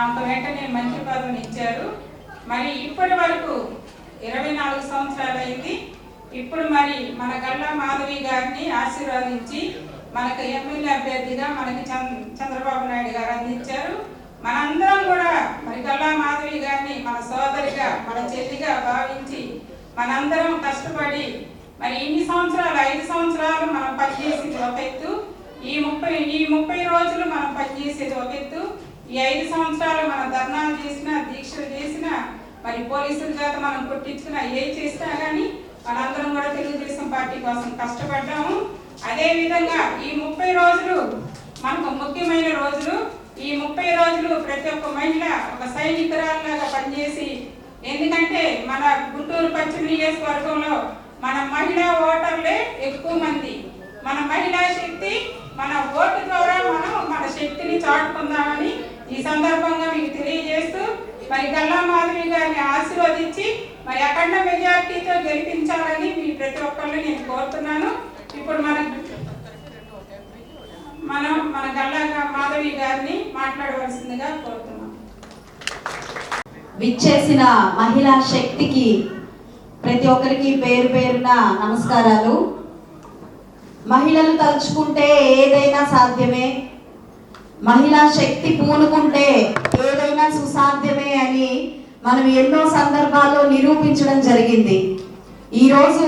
ఆమెకు వెంటనే మంత్రి పదవిని ఇచ్చారు. మరి ఇప్పటి వరకు ఇరవై నాలుగు సంవత్సరాలు అయింది. ఇప్పుడు మరి మన గల్లా మాధవి గారిని ఆశీర్వదించి మనకు ఎమ్మెల్యే అభ్యర్థిగా మనకి చంద్ర చంద్రబాబు నాయుడు గారు అందించారు. మనందరం కూడా మరి గల్లా మాధవి గారిని మన సోదరిగా మన చెల్లిగా భావించి మనందరం కష్టపడి మరి ఇన్ని సంవత్సరాలు ఐదు సంవత్సరాలు మనం పనిచేసేది ఒక ఎత్తు ఈ ముప్పై ఈ ముప్పై రోజులు మనం పనిచేసేది ఒక ఎత్తు ఈ ఐదు సంవత్సరాలు మనం ధర్నాలు చేసినా దీక్షలు చేసినా మరి పోలీసుల చేత మనం కొట్టించుకున్నా ఏ చేసినా కానీ మనందరం కూడా తెలుగుదేశం పార్టీ కోసం కష్టపడ్డాము. అదేవిధంగా ఈ ముప్పై రోజులు మనకు ముఖ్యమైన రోజులు. ఈ ముప్పై రోజులు ప్రతి ఒక్క మహిళ ఒక సైనికురాలుగా పనిచేసి ఎందుకంటే మన గుంటూరు పశ్చిమ నియోజకవర్గంలో మన మహిళా ఓటర్లే ఎక్కువ మంది. మన మహిళా శక్తి మన ఓటు ద్వారా మనం మన శక్తిని చాటుకుందామని ఈ సందర్భంగా మీకు తెలియజేస్తూ మరి గల్లా మాధవి గారిని ఆశీర్వదించి మరి అఖండ మెజార్టీతో గెలిపించాలని మీ ప్రతి ఒక్కరిని నేను కోరుతున్నాను. ఇప్పుడు మన మనం మన గల్లా మాధవి గారిని మాట్లాడవలసిందిగా కోరుతున్నాం. విచ్చేసిన మహిళా శక్తికి ప్రతి ఒక్కరికి పేరు పేరున నమస్కారాలు. మహిళలు తలుచుకుంటే ఏదైనా సాధ్యమే. మహిళా శక్తి పూనుకుంటే ఏదైనా సుసాధ్యమే అని మనం ఎన్నో సందర్భాల్లో నిరూపించడం జరిగింది. ఈరోజు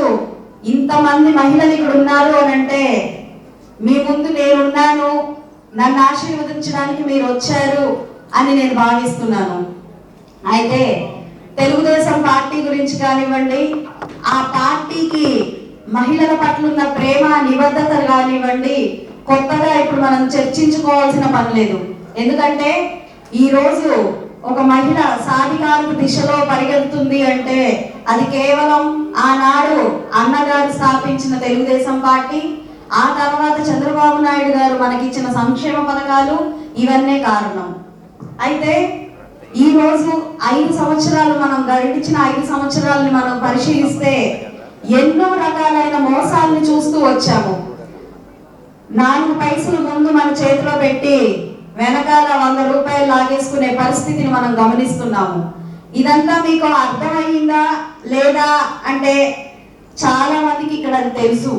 ఇంతమంది మహిళలు ఇక్కడ ఉన్నారు అని అంటే మీ ముందు నేనున్నాను నన్ను ఆశీర్వదించడానికి మీరు వచ్చారు అని నేను భావిస్తున్నాను. అయితే తెలుగుదేశం పార్టీ గురించి కానివ్వండి ఆ పార్టీకి మహిళల పట్ల ఉన్న ప్రేమ నిబద్ధతలు కానివ్వండి కొత్తగా ఇప్పుడు మనం చర్చించుకోవాల్సిన పని లేదు. ఎందుకంటే ఈ రోజు ఒక మహిళ సాధికారత దిశలో పరిగెడుతుంది అంటే అది కేవలం ఆనాడు అన్నగారు స్థాపించిన తెలుగుదేశం పార్టీ ఆ తర్వాత చంద్రబాబు నాయుడు గారు మనకిచ్చిన సంక్షేమ పథకాలు ఇవన్నీ కారణం. అయితే ఈ రోజు ఐదు సంవత్సరాలు మనం గడిచిన ఐదు సంవత్సరాలని మనం పరిశీలిస్తే ఎన్నో రకాలైన మోసాలను చూస్తూ వచ్చాము. నాలుగు పైసలు ముందు మన చేతిలో పెట్టి వెనకాల వంద రూపాయలు లాగేసుకునే పరిస్థితిని మనం గమనిస్తున్నాము. ఇదంతా మీకు అర్థమయ్యిందా లేదా అంటే చాలా మందికి ఇక్కడ అది తెలుసు.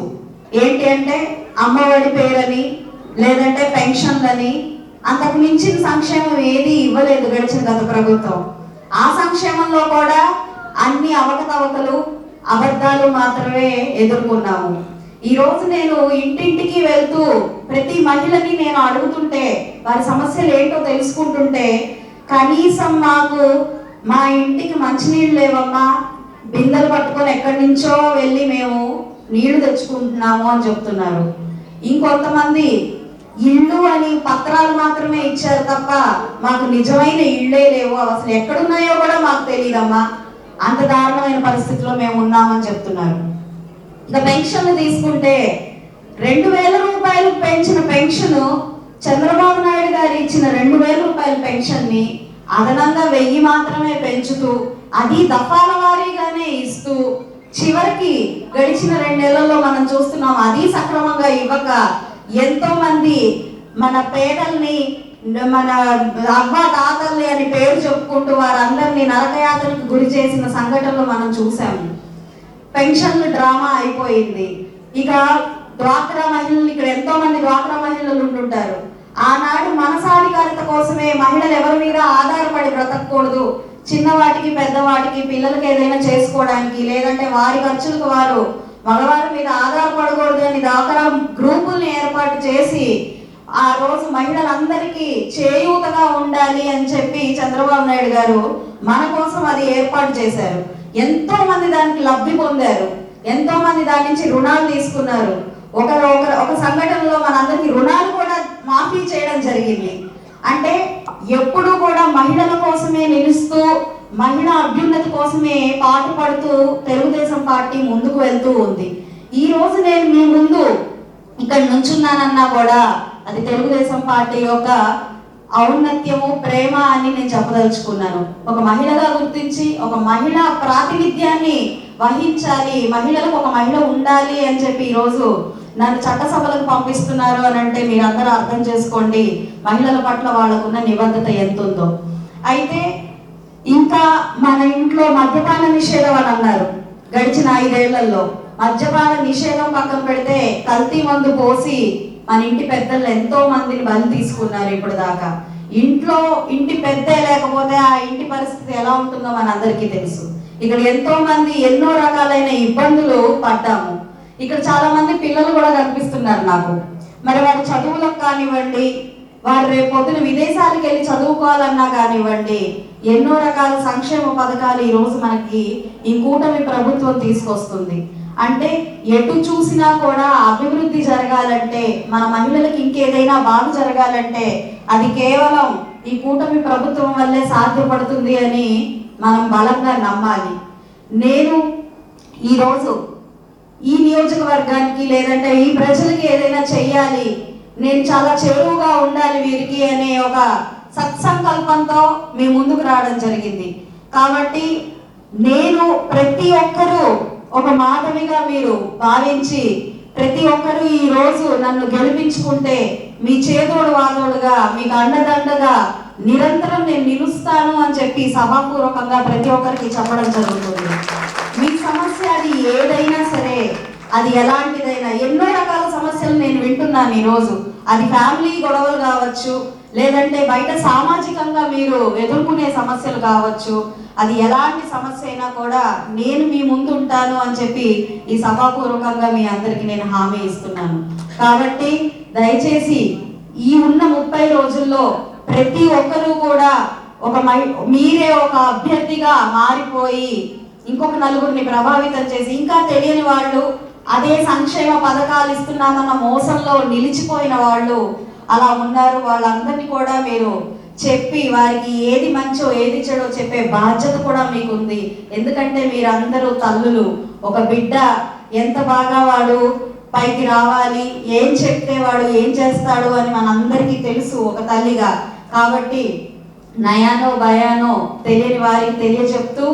ఏంటి అంటే అమ్మఒడి పేరని లేదంటే పెన్షన్లని అంతకు మించిన సంక్షేమం ఏది ఇవ్వలేదు గడిచిన గత ప్రభుత్వం. ఆ సంక్షేమంలో కూడా అన్ని అవకతవకలు అబద్ధాలు మాత్రమే ఎదుర్కొన్నాము. ఈ రోజు నేను ఇంటింటికి వెళ్తూ ప్రతి మహిళని నేను అడుగుతుంటే వారి సమస్యలు ఏంటో తెలుసుకుంటుంటే కనీసం మాకు మా ఇంటికి మంచినీళ్ళు లేవమ్మా బిందెలు పట్టుకొని ఎక్కడి నుంచో వెళ్ళి మేము నీళ్ళు తెచ్చుకుంటున్నాము అని చెప్తున్నారు. ఇంకొంతమంది ఇల్లు అని పత్రాలు మాత్రమే ఇచ్చారు తప్ప మాకు నిజమైన ఇళ్ళే లేవు. అసలు ఎక్కడున్నాయో కూడా మాకు తెలియదమ్మా అంత దారుణమైన పరిస్థితిలో మేము ఉన్నామని చెప్తున్నారు. ఇక పెన్షన్ తీసుకుంటే రెండు వేల రూపాయలు పెంచిన పెన్షన్ చంద్రబాబు నాయుడు గారు ఇచ్చిన రెండు వేల రూపాయల పెన్షన్ని అదనంగా వెయ్యి మాత్రమే పెంచుతూ అది దఫాల వారీగానే ఇస్తూ చివరికి గడిచిన రెండేళ్ళలో మనం చూస్తున్నాం అది సక్రమంగా ఇవ్వక ఎంతో మంది మన పేదల్ని మన అవ్వ తాతల్ని అని పేరు చెప్పుకుంటూ వారందరినీ నరకయాతనకు గురి చేసిన సంఘటనలు మనం చూసాము పెన్షన్లు డ్రామా అయిపోయింది. ఇక డ్వాక్రా మహిళలు ఇక్కడ ఎంతో మంది డ్వాక్రా మహిళలు ఉంటుంటారు. ఆనాడు మనసాధికారిత కోసమే మహిళలు ఎవరి మీద ఆధారపడి బ్రతకూడదు చిన్నవాటికి పెద్దవాటికి పిల్లలకి ఏదైనా చేసుకోవడానికి లేదంటే వారి ఖర్చులకు వారు మగవారి మీద ఆధారపడకూడదు అని డ్వాక్రా గ్రూపుల్ని ఏర్పాటు చేసి ఆ రోజు మహిళలందరికీ చేయూతగా ఉండాలి అని చెప్పి చంద్రబాబు నాయుడు గారు మన కోసం అది ఏర్పాటు చేశారు. ఎంతో మంది దానికి లబ్ధి పొందారు. ఎంతో మంది దాని నుంచి రుణాలు తీసుకున్నారు. ఒకరు ఒకరు ఒక సంఘటనలో మనందరికీ రుణాలు కూడా మాఫీ చేయడం జరిగింది. అంటే ఎప్పుడూ కూడా మహిళల కోసమే నిలుస్తూ మహిళ అభ్యున్నతి కోసమే పాటుపడుతూ తెలుగుదేశం పార్టీ ముందుకు వెళ్తూ ఉంది. ఈ రోజు నేను మీ ముందు ఇక్కడ నుంచున్నానన్నా కూడా అది తెలుగుదేశం పార్టీ యొక్క ఔన్నత్యము ప్రేమ అని నేను చెప్పదలుచుకున్నాను. ఒక మహిళగా గుర్తించి ఒక మహిళ ప్రాతినిధ్యాన్ని వహించాలి మహిళలకు ఒక మహిళ ఉండాలి అని చెప్పి ఈరోజు నన్ను చట్టసభలకు పంపిస్తున్నారు అని అంటే మీరందరూ అర్థం చేసుకోండి మహిళల పట్ల వాళ్ళకున్న నిబద్ధత ఎంత ఉందో అయితే ఇంకా మన ఇంట్లో మద్యపాన నిషేధం అని అన్నారు. గడిచిన ఐదేళ్ళలో మద్యపాన నిషేధం పక్కన పెడితే కల్తీ మందు పోసి మన ఇంటి పెద్దలు ఎంతో మందిని బలి తీసుకున్నారు ఇప్పుడు దాకా. ఇంట్లో ఇంటి పెద్ద లేకపోతే ఆ ఇంటి పరిస్థితి ఎలా ఉంటుందో మన అందరికీ తెలుసు. ఇక్కడ ఎంతో మంది ఎన్నో రకాలైన ఇబ్బందులు పడ్డాము. ఇక్కడ చాలా మంది పిల్లలు కూడా కనిపిస్తున్నారు నాకు. మరి వారి చదువులకు కానివ్వండి వారు రేపు పొద్దున విదేశాలకు వెళ్ళి చదువుకోవాలన్నా కానివ్వండి ఎన్నో రకాల సంక్షేమ పథకాలు ఈ రోజు మనకి ఈ కూటమి ప్రభుత్వం తీసుకొస్తుంది. అంటే ఎటు చూసినా కూడా అభివృద్ధి జరగాలంటే మన మహిళలకు ఇంకేదైనా బాగు జరగాలంటే అది కేవలం ఈ కూటమి ప్రభుత్వం వల్లే సాధ్యపడుతుంది అని మనం బలంగా నమ్మాలి. నేను ఈరోజు ఈ నియోజకవర్గానికి లేదంటే ఈ ప్రజలకి ఏదైనా చెయ్యాలి నేను చాలా చెరువుగా ఉండాలి వీరికి అనే ఒక సత్సంకల్పంతో మీ ముందుకు రావడం జరిగింది. కాబట్టి నేను ప్రతి ఒక్కరూ ఒక మాధవిగా మీరు భావించి ప్రతి ఒక్కరూ ఈ రోజు నన్ను గెలిపించుకుంటే మీ చేదోడు వాదోడుగా మీకు అండదండగా నిరంతరం నేను నిలుస్తాను అని చెప్పి సభాపూర్వకంగా ప్రతి ఒక్కరికి చెప్పడం జరుగుతుంది. మీ సమస్య అది ఏదైనా సరే అది ఎలాంటిదైనా ఎన్నో రకాల సమస్యలు నేను వింటున్నాను ఈరోజు అది ఫ్యామిలీ గొడవలు కావచ్చు లేదంటే బయట సామాజికంగా మీరు ఎదుర్కొనే సమస్యలు కావచ్చు అది ఎలాంటి సమస్య అయినా కూడా నేను మీ ముందు ఉంటాను అని చెప్పి ఈ సభాపూర్వకంగా మీ అందరికి నేను హామీ ఇస్తున్నాను. కాబట్టి దయచేసి ఈ ఉన్న ముప్పై రోజుల్లో ప్రతి ఒక్కరూ కూడా ఒక మీరే ఒక అభ్యర్థిగా మారిపోయి ఇంకొక నలుగురిని ప్రభావితం చేసి ఇంకా తెలియని వాళ్ళు అదే సంక్షేమ పథకాలు ఇస్తున్నామన్న మోసంలో నిలిచిపోయిన వాళ్ళు అలా ఉన్నారు. వాళ్ళందరినీ కూడా మీరు చెప్పి వారికి ఏది మంచో ఏది చెడో చెప్పే బాధ్యత కూడా మీకుంది. ఎందుకంటే మీరందరూ తల్లులు. ఒక బిడ్డ ఎంత బాగా వాడు పైకి రావాలి ఏం చెప్తే వాడు ఏం చేస్తాడు అని మనందరికీ తెలుసు ఒక తల్లిగా. కాబట్టి నయానో భయానో తెలియని వారికి తెలియజెప్తూ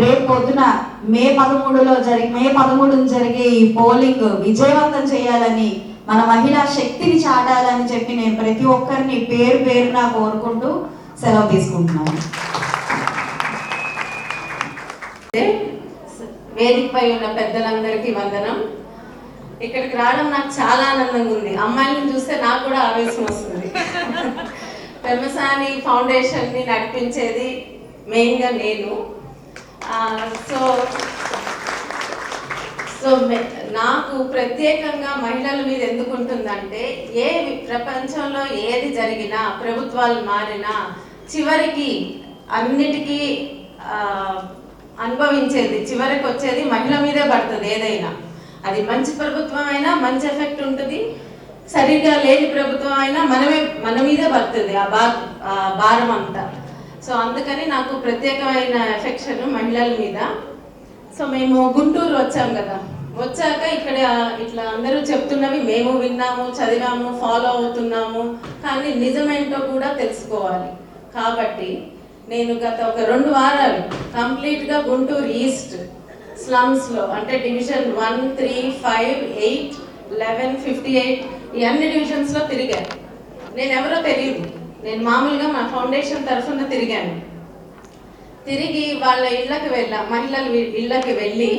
రేపు పొద్దున మే పదమూడులో జరిగి మే పదమూడున జరిగే ఈ పోలింగ్ విజయవంతం చేయాలని మన మహిళా శక్తిని చాటాలని చెప్పి నేను ప్రతి ఒక్కరిని పేరు పేరు నా కోరుకుంటూ సెలవు తీసుకుంటున్నాను. వేదికపై ఉన్న పెద్దలందరికీ వందనం. ఇక్కడికి రావడం నాకు చాలా ఆనందంగా ఉంది. అమ్మాయిలను చూస్తే నాకు కూడా ఆవేశం వస్తుంది. పెమసాని ఫౌండేషన్ని నడిపించేది మెయిన్గా నేను. సో సో నాకు ప్రత్యేకంగా మహిళల మీద ఎందుకు ఉంటుందంటే ఏ ప్రపంచంలో ఏది జరిగినా ప్రభుత్వాలు మారినా చివరికి అన్నిటికీ అనుభవించేది చివరికి వచ్చేది మహిళ మీదే పడుతుంది ఏదైనా. అది మంచి ప్రభుత్వం అయినా మంచి ఎఫెక్ట్ ఉంటుంది సరిగ్గా లేని ప్రభుత్వం అయినా మనమే మన మీదే పడుతుంది ఆ బా భారం అంతా. సో అందుకని నాకు ప్రత్యేకమైన ఎఫెక్షన్ మహిళల మీద. సో మేము గుంటూరు వచ్చాం కదా. వచ్చాక ఇక్కడ ఇట్లా అందరూ చెప్తున్నవి మేము విన్నాము చదివాము ఫాలో అవుతున్నాము కానీ నిజమేంటో కూడా తెలుసుకోవాలి. కాబట్టి నేను గత ఒక రెండు వారాలు కంప్లీట్గా గుంటూరు ఈస్ట్ స్లమ్స్లో అంటే division one three five eight eleven fifty eight ఈ అన్ని డివిజన్స్లో తిరిగాను. నేను ఎవరో తెలియదు నేను మామూలుగా మా ఫౌండేషన్ తరఫున తిరిగాను. తిరిగి వాళ్ళ ఇళ్ళకి వెళ్ళా మహిళల ఇళ్ళకి వెళ్ళి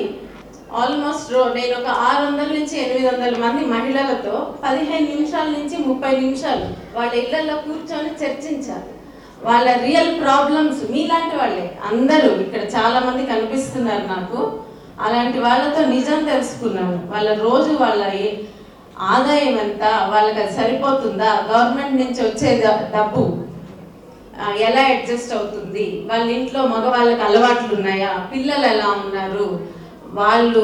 ఆల్మోస్ట్ నేను ఒక ఆరు వందల నుంచి ఎనిమిది వందల మంది మహిళలతో పదిహేను నిమిషాల నుంచి ముప్పై నిమిషాలు వాళ్ళ ఇళ్ళలో కూర్చొని చర్చించారు వాళ్ళ రియల్ ప్రాబ్లమ్స్ మీలాంటి వాళ్ళే. అందరూ ఇక్కడ చాలా మంది కనిపిస్తున్నారు నాకు. అలాంటి వాళ్ళతో నిజం తెలుసుకున్నాను వాళ్ళ రోజు వాళ్ళ ఏ- ఆదాయం ఎంత వాళ్ళకి అది సరిపోతుందా? గవర్నమెంట్ నుంచి వచ్చే డబ్బు ఎలా అడ్జస్ట్ అవుతుంది? వాళ్ళ ఇంట్లో మగవాళ్ళకి అలవాట్లు ఉన్నాయా? పిల్లలు ఎలా ఉన్నారు? వాళ్ళు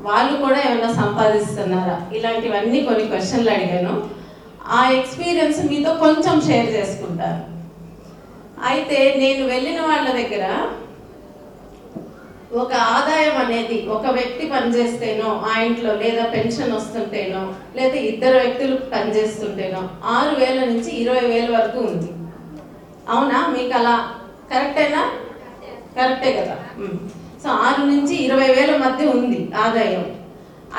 వాళ్ళు కూడా ఏమైనా సంపాదిస్తున్నారా? ఇలాంటివన్నీ కొన్ని క్వశ్చన్లు అడిగాను. ఆ ఎక్స్పీరియన్స్ మీతో కొంచెం షేర్ చేసుకుంటాను. అయితే నేను వెళ్ళిన వాళ్ళ దగ్గర ఒక ఆదాయం అనేది ఒక వ్యక్తి పనిచేస్తేనో ఆ ఇంట్లో లేదా పెన్షన్ వస్తుంటేనో లేదా ఇద్దరు వ్యక్తులు పనిచేస్తుంటేనో ఆరు వేల నుంచి ఇరవై వేల వరకు ఉంది. అవునా? మీకు అలా కరెక్టేనా? కరెక్టే కదా. సో ఆరు నుంచి ఇరవై వేల మధ్య ఉంది ఆదాయం.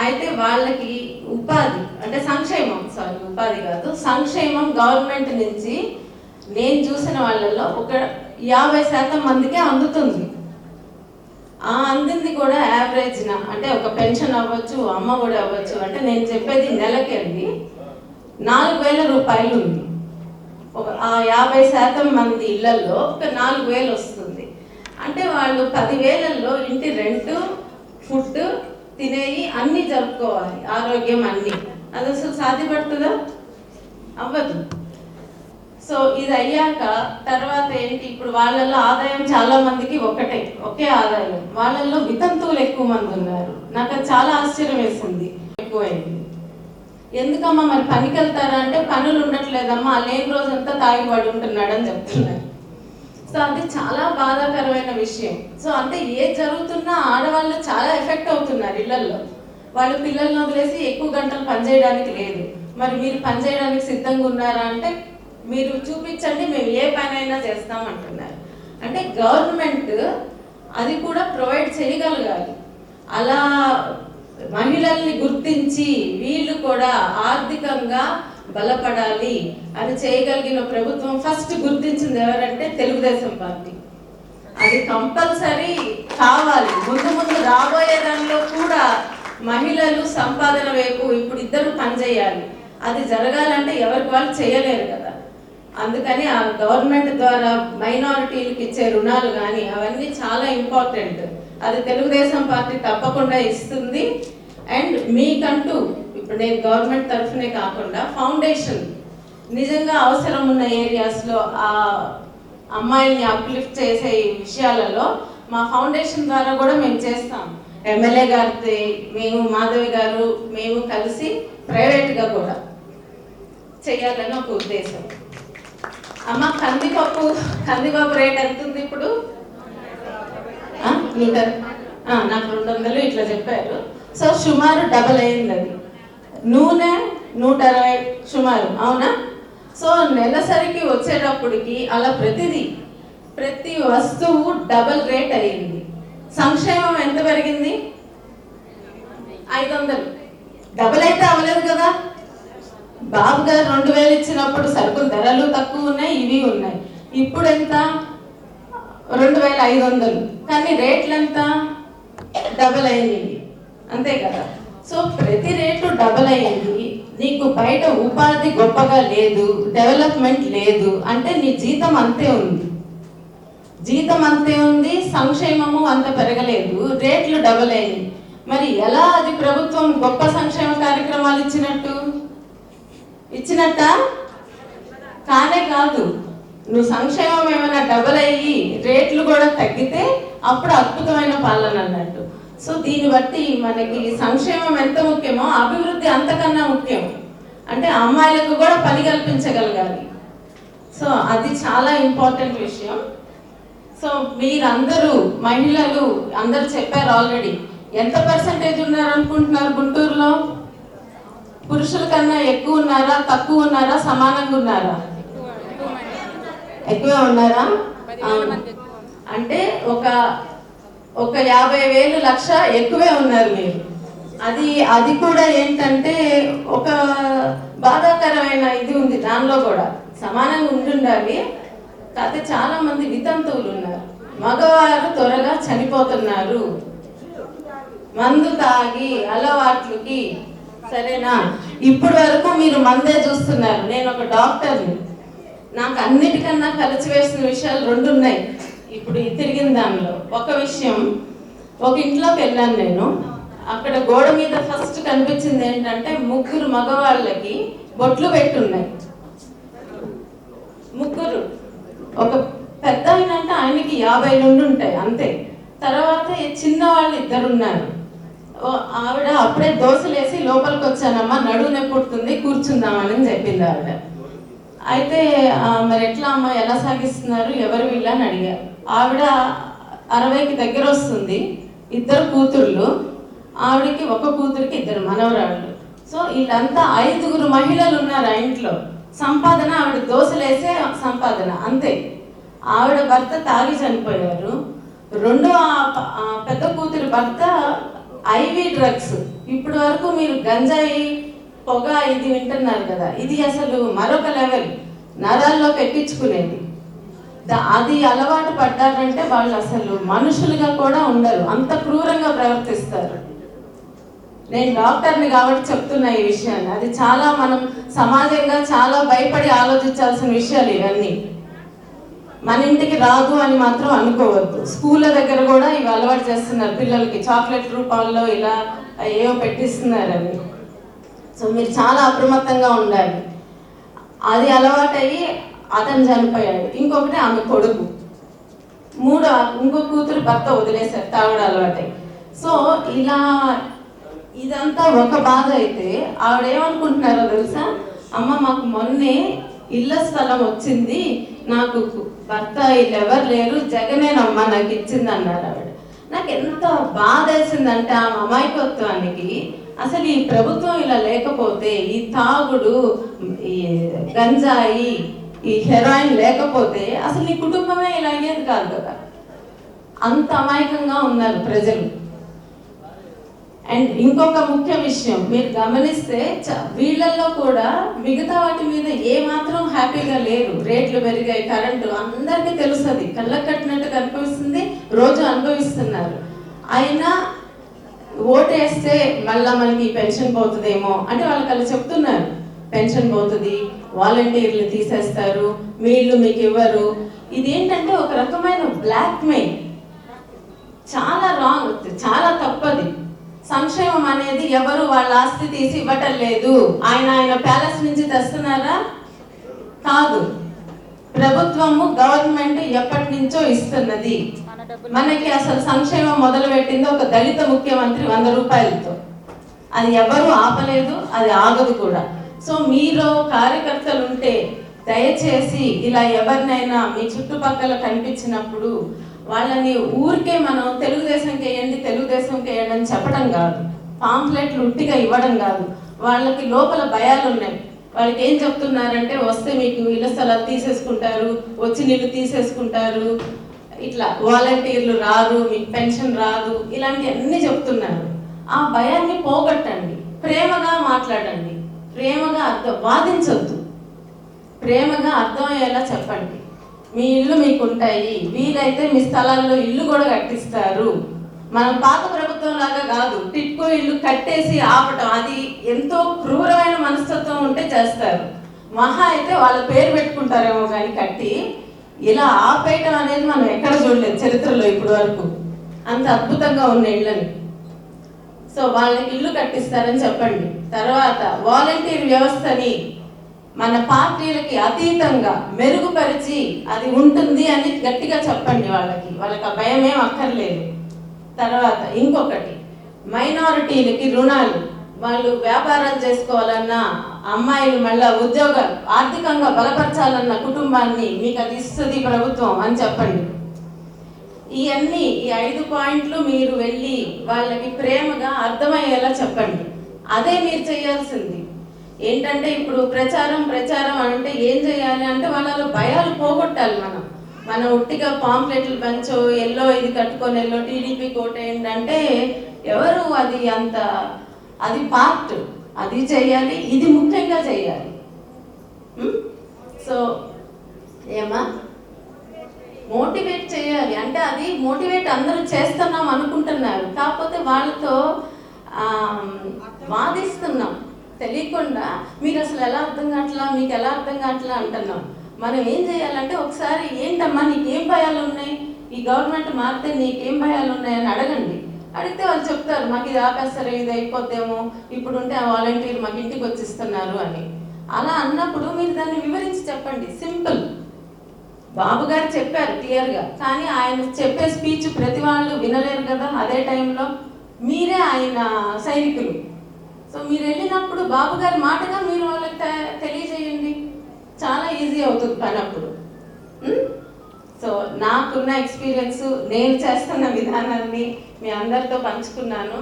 అయితే వాళ్ళకి ఉపాధి అంటే సంక్షేమం సారీ ఉపాధి కాదు సంక్షేమం గవర్నమెంట్ నుంచి నేను చూసిన వాళ్ళల్లో ఒక యాభై శాతం మందికే అందుతుంది. ఆ అందింది కూడా యావరేజ్న అంటే ఒక పెన్షన్ అవ్వచ్చు అమ్మ కూడా అవ్వచ్చు అంటే నేను చెప్పేది నెలకి అండి. నాలుగు వేల రూపాయలు ఉంది. ఒక ఆ యాభై శాతం మంది ఇళ్ళలో ఒక నాలుగు వేలు వస్తుంది. అంటే వాళ్ళు పదివేలల్లో ఇంటి రెంట్ ఫుడ్ తినేవి అన్నీ జరుపుకోవాలి. ఆరోగ్యం అన్నీ. అది అసలు సాధ్యపడుతుందా? అవ్వదు. సో ఇది అయ్యాక తర్వాత ఏంటి? ఇప్పుడు వాళ్ళల్లో ఆదాయం చాలా మందికి ఒకటే ఒకే ఆదాయం. వాళ్ళల్లో వితంతువులు ఎక్కువ మంది ఉన్నారు. నాకు అది చాలా ఆశ్చర్యం వేసింది. ఎక్కువైంది. ఎందుకమ్మా మరి పనికి వెళ్తారా అంటే పనులు ఉండట్లేదమ్మా లేని రోజంతా తాగి పడి ఉంటున్నాడు అని చెప్తున్నారు. సో అది చాలా బాధాకరమైన విషయం. సో అంటే ఏ జరుగుతున్నా ఆడవాళ్ళు చాలా ఎఫెక్ట్ అవుతున్నారు ఇళ్ళలో వాళ్ళు పిల్లల్ని వదిలేసి ఎక్కువ గంటలు పనిచేయడానికి లేదు. మరి మీరు పనిచేయడానికి సిద్ధంగా ఉన్నారా అంటే మీరు చూపించండి మేము ఏ పని అయినా చేస్తాం అంటున్నారు. అంటే గవర్నమెంట్ అది కూడా ప్రొవైడ్ చేయగలగాలి. అలా మహిళల్ని గుర్తించి వీళ్ళు కూడా ఆర్థికంగా బలపడాలి. అని చేయగలిగిన ప్రభుత్వం ఫస్ట్ గుర్తించింది ఎవరంటే తెలుగుదేశం పార్టీ. అది కంపల్సరీ కావాలి. ముందు ముందు రాబోయే దానిలో కూడా మహిళలు సంపాదన వైపు ఇప్పుడు ఇద్దరు పనిచేయాలి. అది జరగాలంటే ఎవరికి వాళ్ళు చేయలేరు కదా. అందుకని ఆ గవర్నమెంట్ ద్వారా మైనారిటీలకు ఇచ్చే రుణాలు కానీ అవన్నీ చాలా ఇంపార్టెంట్. అది తెలుగుదేశం పార్టీ తప్పకుండా ఇస్తుంది. అండ్ మీకంటూ ఇప్పుడు నేను గవర్నమెంట్ తరఫునే కాకుండా ఫౌండేషన్. నిజంగా అవసరం ఉన్న ఏరియాస్లో ఆ అమ్మాయిల్ని అప్లిఫ్ట్ చేసే విషయాలలో మా ఫౌండేషన్ ద్వారా కూడా మేము చేస్తాం. ఎమ్మెల్యే గారితో మేము మాధవి గారు మేము కలిసి ప్రైవేట్గా కూడా చేయాలని ఒక ఉద్దేశం. అమ్మ కందిపప్పు కందిపప్పు రేట్ ఎంత ఉంది ఇప్పుడు? ఆ, నాకు రెండు వందలు ఇట్లా చెప్పారు. సో సుమారు డబల్ అయింది అది. నూనె నూట అరవై సుమారు అవునా? సో నెలసరికి వచ్చేటప్పటికి అలా ప్రతిదీ ప్రతి వస్తువు డబల్ రేట్ అయ్యింది. సంక్షేమం ఎంత పెరిగింది? ఐదు వందలు డబల్ అయితే అవ్వలేదు కదా? బాబు గారు రెండు వేలు ఇచ్చినప్పుడు సరుకుల ధరలు తక్కువ ఉన్నాయి ఇవి ఉన్నాయి. ఇప్పుడు ఎంత? రెండు వేల ఐదు వందలు కానీ రేట్లు ఎంత డబల్ అయింది అంతే కదా? సో ప్రతి రేటు డబల్ అయ్యింది. నీకు బయట ఉపాధి గొప్పగా లేదు డెవలప్మెంట్ లేదు అంటే నీ జీతం అంతే ఉంది. జీతం అంతే ఉంది సంక్షేమము అంత పెరగలేదు రేట్లు డబల్ అయింది మరి ఎలా అది ప్రభుత్వం గొప్ప సంక్షేమ కార్యక్రమాలు ఇచ్చినట్టు? ఇచ్చినట్ట? కానే కాదు. నువ్వు సంక్షేమం ఏమైనా డబల్ అయ్యి రేట్లు కూడా తగ్గితే అప్పుడు అద్భుతమైన పాలన అన్నట్టు. సో దీన్ని బట్టి మనకి సంక్షేమం ఎంత ముఖ్యమో అభివృద్ధి అంతకన్నా ముఖ్యం. అంటే అమ్మాయిలకు కూడా పని కల్పించగలగాలి. సో అది చాలా ఇంపార్టెంట్ విషయం. సో మీరందరూ మహిళలు అందరూ చెప్పారు ఆల్రెడీ. ఎంత పర్సంటేజ్ ఉన్నారు అనుకుంటున్నారు గుంటూరులో? పురుషుల కన్నా ఎక్కువ ఉన్నారా తక్కువ ఉన్నారా సమానంగా ఉన్నారా? ఎక్కువ ఉన్నారా. అంటే ఒక ఒక యాభై వేలు లక్ష ఎక్కువే ఉన్నారు మీరు. అది అది కూడా ఏంటంటే ఒక బాధాకరమైన ఇది ఉంది దానిలో కూడా. సమానంగా ఉండుండాలి. కాకపోతే చాలా మంది వితంతువులు ఉన్నారు. మగవారు త్వరగా చనిపోతున్నారు. మందు తాగి అలవాట్లకి సరేనా? ఇప్పటి వరకు మీరు మందే చూస్తున్నారు. నేను ఒక డాక్టర్ని. నాకు అన్నిటికన్నా కలిసి వేసిన విషయాలు రెండు ఉన్నాయి ఇప్పుడు తిరిగిన దానిలో ఒక విషయం ఒక ఇంట్లోకి వెళ్ళాను నేను. అక్కడ గోడ మీద ఫస్ట్ కనిపించింది ఏంటంటే ముగ్గురు మగవాళ్ళకి బొట్లు పెట్టున్నాయి. ముగ్గురు. ఒక పెద్ద ఆయన అంటే ఆయనకి యాభై నుండి ఉంటాయి అంతే. తర్వాత చిన్న వాళ్ళు ఇద్దరు ఉన్నారు. ఆవిడ అప్పుడే దోశలేసి లోపలికి వచ్చానమ్మా నడువు నొప్పి పుడుతుంది కూర్చుందామని చెప్పింది ఆవిడ. అయితే మరి ఎట్లా అమ్మ ఎలా సాగిస్తున్నారు ఎవరు వీళ్ళని అడిగారు. ఆవిడ అరవైకి దగ్గర వస్తుంది. ఇద్దరు కూతుర్లు. ఆవిడకి ఒక కూతురికి ఇద్దరు మనవరాళ్ళు. సో వీళ్ళంతా ఐదుగురు మహిళలు ఉన్నారు ఆ ఇంట్లో. సంపాదన ఆవిడ దోశలేసే సంపాదన అంతే. ఆవిడ భర్త తాగి చనిపోయారు. రెండో పెద్ద కూతురి భర్త ఐవి డ్రగ్స్. ఇప్పటి వరకు మీరు గంజాయి పొగ ఇది వింటున్నారు కదా. ఇది అసలు మరొక లెవెల్. నరాల్లో పెట్టించుకునేది అది అలవాటు పడ్డారంటే వాళ్ళు అసలు మనుషులుగా కూడా ఉండరు. అంత క్రూరంగా ప్రవర్తిస్తారు. నేను డాక్టర్ని కాబట్టి చెప్తున్నా ఈ విషయాన్ని. అది చాలా మనం సమాజంగా చాలా భయపడి ఆలోచించాల్సిన విషయాలు ఇవన్నీ. మన ఇంటికి రాదు అని మాత్రం అనుకోవద్దు. స్కూళ్ళ దగ్గర కూడా ఇవి అలవాటు చేస్తున్నారు పిల్లలకి. చాక్లెట్ రూపాల్లో ఇలా ఏవో అని సో మీరు చాలా అప్రమత్తంగా ఉండాలి. అది అలవాటయ్యి అతను చనిపోయాడు. ఇంకొకటి ఆమె కొడుకు. మూడో ఇంకో కూతురు భర్త వదిలేశారు. తాగుడు అలవాటై. సో ఇలా ఇదంతా ఒక బాధ అయితే ఆవిడ ఏమనుకుంటున్నారో తెలుసా? అమ్మ మాకు మొన్నే ఇళ్ళ స్థలం వచ్చింది. నాకు భర్త వీళ్ళు ఎవరు లేరు. జగనేనమ్మా నాకు ఇచ్చింది అన్నారు ఆవిడ. నాకు ఎంత బాధ వేసిందంటే ఆ అమాయకత్వానికి అసలు ఈ ప్రభుత్వం ఇలా లేకపోతే ఈ తాగుడు ఈ గంజాయి ఈ హెరాయిన్ లేకపోతే అసలు ఈ కుటుంబమే ఇలా అయ్యేది కాదు కదా. అంత అమాయకంగా ఉన్నారు ప్రజలు. అండ్ ఇంకొక ముఖ్య విషయం మీరు గమనిస్తే చ- వీళ్ళల్లో కూడా మిగతా వాటి మీద ఏ మాత్రం హ్యాపీగా లేరు. రేట్లు పెరిగాయి కరెంటు అందరికీ తెలుస్తుంది కళ్ళకు కట్టినట్టు కనిపిస్తుంది రోజు అనుభవిస్తున్నారు. అయినా ఓటేస్తే మళ్ళా మనకి పెన్షన్ పోతుందేమో అంటే వాళ్ళు అలా చెప్తున్నారు. పెన్షన్ పోతుంది వాలంటీర్లు తీసేస్తారు మీ మీకు ఇవ్వరు. ఇదేంటంటే ఒక రకమైన బ్లాక్ మెయిల్ చాలా రాంగ్ చాలా తప్పది. సంక్షేమం అనేది ఎవరు వాళ్ళ ఆస్తి తీసి ఇవ్వటం లేదు. ఆయన ఆయన ప్యాలెస్ నుంచి తెస్తున్నారా? కాదు. ప్రభుత్వము గవర్నమెంట్ ఎప్పటి నుంచో ఇస్తున్నది. మనకి అసలు సంక్షేమం మొదలు పెట్టింది ఒక దళిత ముఖ్యమంత్రి వంద రూపాయలతో. అది ఎవరు ఆపలేదు అది ఆగదు కూడా. సో మీరు కార్యకర్తలు ఉంటే దయచేసి ఇలా ఎవరినైనా మీ చుట్టుపక్కల కనిపించినప్పుడు వాళ్ళని ఊరికే మనం తెలుగుదేశంకి వేయండి తెలుగుదేశంకి వేయండి అని చెప్పడం కాదు. పాంప్లెట్లు ఉట్టిగా ఇవ్వడం కాదు. వాళ్ళకి లోపల భయాలు ఉన్నాయి వాళ్ళకి ఏం చెప్తున్నారంటే వస్తే మీకు ఇళ్ళ స్థలాలు తీసేసుకుంటారు వచ్చి నీళ్ళు తీసేసుకుంటారు ఇట్లా వాలంటీర్లు రారు మీకు పెన్షన్ రాదు ఇలాంటి అన్ని చెప్తున్నారు. ఆ భయాన్ని పోగొట్టండి. ప్రేమగా మాట్లాడండి. ప్రేమగా అర్థం వాదించొద్దు. ప్రేమగా అర్థమయ్యేలా చెప్పండి. మీ ఇల్లు మీకు ఉంటాయి వీలైతే మీ స్థలాల్లో ఇల్లు కూడా కట్టిస్తారు. మనం పాత ప్రభుత్వం లాగా కాదు టిట్కో ఇల్లు కట్టేసి ఆపటం అది ఎంతో క్రూరమైన మనస్తత్వం ఉంటే చేస్తారు. మహా అయితే వాళ్ళ పేరు పెట్టుకుంటారేమో కానీ కట్టి ఇలా ఆపేయటం అనేది మనం ఎక్కడ చూడలేదు చరిత్రలో ఇప్పటి వరకు. అంత అద్భుతంగా ఉన్న ఇళ్ళని. సో వాళ్ళకి ఇల్లు కట్టిస్తారని చెప్పండి. తర్వాత వాలంటీర్ వ్యవస్థని మన పార్టీలకి అతీతంగా మెరుగుపరిచి అది ఉంటుంది అని గట్టిగా చెప్పండి వాళ్ళకి. వాళ్ళకి ఆ భయం ఏం అక్కర్లేదు. తర్వాత ఇంకొకటి మైనారిటీలకి రుణాలు. వాళ్ళు వ్యాపారం చేసుకోవాలన్నా అమ్మాయిలు మళ్ళా ఉద్యోగాలు ఆర్థికంగా బలపరచాలన్న కుటుంబాన్ని మీకు అది ఇస్తుంది ప్రభుత్వం అని చెప్పండి. ఇవన్నీ ఈ ఐదు పాయింట్లు మీరు వెళ్ళి వాళ్ళకి ప్రేమగా అర్థమయ్యేలా చెప్పండి. అదే మీరు చేయాల్సింది. ఏంటంటే ఇప్పుడు ప్రచారం ప్రచారం అంటే ఏం చేయాలి అంటే వాళ్ళ భయాలు పోగొట్టాలి మనం. మనం ఉట్టిగా పాంప్లెట్లు పంచో ఎల్లో ఇది కట్టుకొని ఎల్లో టీడీపీ కోట ఏంటంటే ఎవరు అది అంత అది పార్ట్ అది చేయాలి ఇది ముఖ్యంగా చేయాలి. సో ఏమా మోటివేట్ చేయాలి. అంటే అది మోటివేట్ అందరూ చేస్తున్నాం అనుకుంటున్నారు. కాకపోతే వాళ్ళతో వాదిస్తున్నాం. తెలియకుండా మీరు అసలు ఎలా అర్థం కావట్లా మీకు ఎలా అర్థం కావట్లా అంటున్నాం. మనం ఏం చేయాలంటే ఒకసారి ఏంటమ్మా నీకేం భయాలు ఉన్నాయి? ఈ గవర్నమెంట్ మారితే నీకేం భయాలు ఉన్నాయని అడగండి. అడిగితే వాళ్ళు చెప్తారు మాకు ఇది ఆపేస్తారు? ఇది అయిపోతేమో ఇప్పుడు ఉంటే ఆ వాలంటీర్ మాకు ఇంటికి వచ్చిస్తున్నారు అని. అలా అన్నప్పుడు మీరు దాన్ని వివరించి చెప్పండి. సింపుల్. బాబు గారు చెప్పారు క్లియర్గా కానీ ఆయన చెప్పే స్పీచ్ ప్రతి వాళ్ళు వినలేరు కదా అదే టైంలో మీరే ఆయన సైనికులు. సో మీరు వెళ్ళినప్పుడు బాబు గారి మాటగా మీరు వాళ్ళకి తెలియజేయండి. చాలా ఈజీ అవుతుంది పని అప్పుడు. సో నాకున్న ఎక్స్పీరియన్స్ నేను చేస్తున్న విధానాన్ని మీ అందరితో పంచుకున్నాను.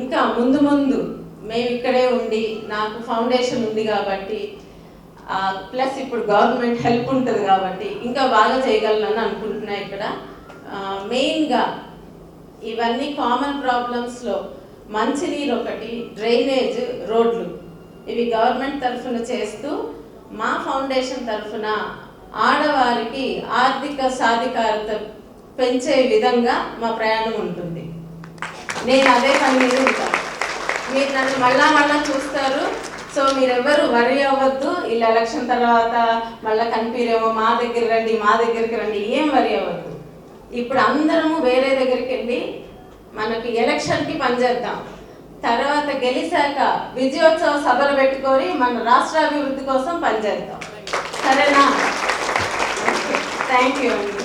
ఇంకా ముందు ముందు మేము ఇక్కడే ఉండి నాకు ఫౌండేషన్ ఉంది కాబట్టి ప్లస్ ఇప్పుడు గవర్నమెంట్ హెల్ప్ ఉంటుంది కాబట్టి ఇంకా బాగా చేయగలను అనుకుంటున్నా ఇక్కడ. మెయిన్గా ఇవన్నీ కామన్ ప్రాబ్లమ్స్లో మంచినీరు ఒకటి డ్రైనేజ్ రోడ్లు. ఇవి గవర్నమెంట్ తరఫున చేస్తూ మా ఫౌండేషన్ తరఫున ఆడవారికి ఆర్థిక సాధికారత పెంచే విధంగా మా ప్రయాణం ఉంటుంది. నేను అదే పని మీద ఉంటాను. మీరు నన్ను మళ్ళా మళ్ళా చూస్తారు. సో మీరెవ్వరు వరి అవ్వద్దు. ఇలా ఎలక్షన్ తర్వాత మళ్ళీ కనిపిరేమో మా దగ్గర రండి మా దగ్గరికి రండి ఏం వరి అవ్వద్దు. ఇప్పుడు అందరము వేరే దగ్గరికి వెళ్ళి మనకి ఎలక్షన్కి పనిచేద్దాం తర్వాత గెలిచాక విజయోత్సవ సభలు పెట్టుకొని మన రాష్ట్ర అభివృద్ధి కోసం పనిచేద్దాం సరేనా? థ్యాంక్ యూ అండి.